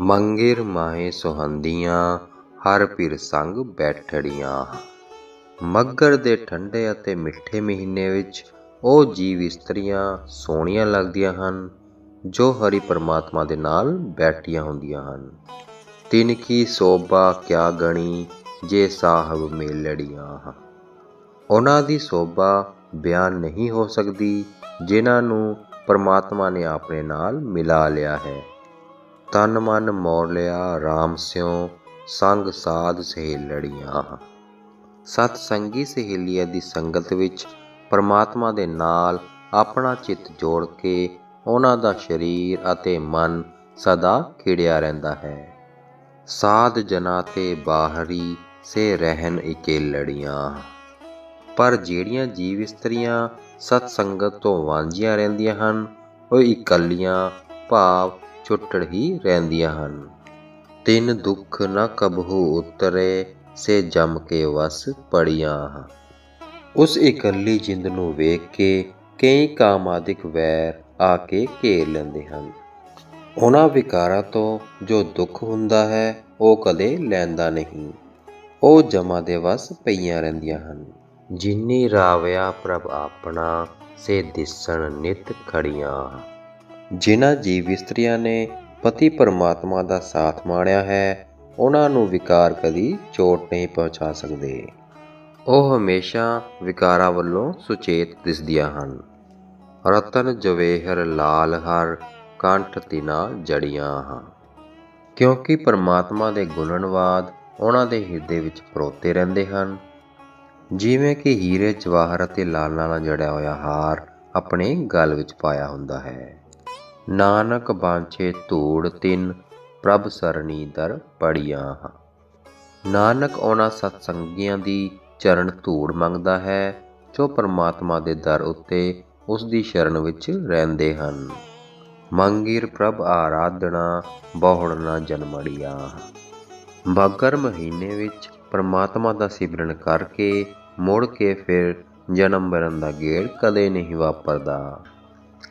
ਮੰਗਿਰ ਮਾਹੇ ਸੁਹੰਦੀਆਂ, ਹਰ ਪਿਰ ਸੰਗ ਬੈਠੜੀਆਂ। ਮੱਗਰ ਦੇ ਠੰਡੇ ਅਤੇ ਮਿੱਠੇ ਮਹੀਨੇ ਵਿੱਚ ਉਹ ਜੀਵ ਇਸਤਰੀਆਂ ਸੋਹਣੀਆਂ ਲੱਗਦੀਆਂ ਹਨ, ਜੋ ਹਰੀ ਪਰਮਾਤਮਾ ਦੇ ਨਾਲ ਬੈਠੀਆਂ ਹੁੰਦੀਆਂ ਹਨ। ਤਿਨ ਕੀ ਸੋਭਾ ਕਿਆ ਗਣੀ ਜੇ ਸਾਹਿਬ ਮੇਲੜੀਆਂ। ਉਹਨਾਂ ਦੀ ਸੋਭਾ ਬਿਆਨ ਨਹੀਂ ਹੋ ਸਕਦੀ, ਜਿਨ੍ਹਾਂ ਨੂੰ ਪਰਮਾਤਮਾ ਨੇ ਆਪਣੇ ਨਾਲ ਮਿਲਾ ਲਿਆ ਹੈ। ਤਨ ਮਨ ਮੋੜ ਲਿਆ RAM ਸਿਉ, ਸੰਗ ਸਾਧ ਸਹੇਲੜੀਆਂ। ਸਤ ਸੰਗੀ ਸਹੇਲੀਆਂ ਦੀ ਸੰਗਤ ਵਿੱਚ ਪਰਮਾਤਮਾ ਦੇ ਨਾਲ ਆਪਣਾ ਚਿੱਤ ਜੋੜ ਕੇ ਉਹਨਾਂ ਦਾ ਸਰੀਰ ਅਤੇ ਮਨ ਸਦਾ ਖਿੜਿਆ ਰਹਿੰਦਾ ਹੈ। ਸਾਧ ਜਨਾ ਤੇ ਬਾਹਰੀ ਸੇ ਰਹਿਣ ਇਕੇਲੜੀਆਂ। ਪਰ ਜਿਹੜੀਆਂ ਜੀਵ ਇਸਤਰੀਆਂ ਸਤ ਸੰਗਤ ਤੋਂ ਵਾਂਝੀਆਂ ਰਹਿੰਦੀਆਂ ਹਨ, ਉਹ ਇਕੱਲੀਆਂ, ਭਾਵ ਛੁੱਟੜ ਹੀ ਰਹਿੰਦੀਆਂ ਹਨ। ਤਿੰਨ ਦੁੱਖ ਨਾ ਕਬਹੂ ਉਤਰੇ, ਸੇ ਜਮ ਕੇ ਵਸ ਪੜੀਆਂ ਉਸ ਇਕੱਲੀ ਜਿੰਦ ਨੂੰ ਵੇਖ ਕੇ ਕਈ ਕਾਮਾਦਿਕ ਵੈਰ ਆ ਕੇ ਘੇਰ ਲੈਂਦੇ ਹਨ। ਉਹਨਾਂ ਵਿਕਾਰਾਂ ਤੋਂ ਜੋ ਦੁੱਖ ਹੁੰਦਾ ਹੈ, ਉਹ ਕਦੇ ਲੈਂਦਾ ਨਹੀਂ। ਉਹ ਜਮਾ ਦੇ ਵਸ ਪਈਆਂ ਰਹਿੰਦੀਆਂ ਹਨ। ਜਿਨੀ ਰਾਵਿਆ ਪ੍ਰਭ ਆਪਣਾ, ਸੇ ਦਿਸਣ ਨਿਤ ਖੜੀਆਂ ਜਿਨ੍ਹਾਂ ਜੀਵ ਇਸਤਰੀਆਂ ਨੇ ਪਤੀ ਪਰਮਾਤਮਾ ਦਾ ਸਾਥ ਮਾਣਿਆ ਹੈ, ਉਹਨਾਂ ਨੂੰ ਵਿਕਾਰ ਕਦੀ ਚੋਟ ਨਹੀਂ ਪਹੁੰਚਾ ਸਕਦੇ। ਉਹ ਹਮੇਸ਼ਾ ਵਿਕਾਰਾਂ ਵੱਲੋਂ ਸੁਚੇਤ ਦਿਸਦੀਆਂ ਹਨ। ਰਤਨ, ਜਵੇਹਰ, ਲਾਲ ਹਰ ਕੰਠ ਤਿਨਾ ਜੜੀਆਂ ਹਾਂ। ਕਿਉਂਕਿ ਪਰਮਾਤਮਾ ਦੇ ਗੁਣਨਵਾਦ ਉਹਨਾਂ ਦੇ ਹਿਰਦੇ ਵਿੱਚ ਪਰੋਤੇ ਰਹਿੰਦੇ ਹਨ। ਜਿਵੇਂ ਕਿ ਹੀਰੇ, ਜਵਾਹਰ ਅਤੇ ਲਾਲ ਨਾਲ ਜੜਿਆ ਹੋਇਆ ਹਾਰ ਆਪਣੇ ਗਲ ਵਿੱਚ ਪਾਇਆ ਹੁੰਦਾ ਹੈ। ਨਾਨਕ ਬਾਂਛੇ ਧੂੜ ਤਿੰਨ, ਪ੍ਰਭ ਸਰਣੀ ਦਰ ਪੜੀਆਂ ਨਾਨਕ ਉਹਨਾਂ ਸਤਸੰਗੀਆਂ ਦੀ ਚਰਨ ਧੂੜ ਮੰਗਦਾ ਹੈ, ਜੋ ਪਰਮਾਤਮਾ ਦੇ ਦਰ ਉੱਤੇ ਉਸ ਦੀ ਸ਼ਰਨ ਵਿੱਚ ਰਹਿੰਦੇ ਹਨ। ਮੰਗਿਰ ਪ੍ਰਭ ਆਰਾਧਨਾ, ਬਹੁੜ ਨਾ ਜਨਮੜੀਆਂ ਬਾਗਰ ਮਹੀਨੇ ਵਿੱਚ ਪਰਮਾਤਮਾ ਦਾ ਸਿਮਰਨ ਕਰਕੇ ਮੁੜ ਕੇ ਫਿਰ ਜਨਮ ਮਰਨ ਦਾ ਗੇੜ ਕਦੇ ਨਹੀਂ ਵਾਪਰਦਾ।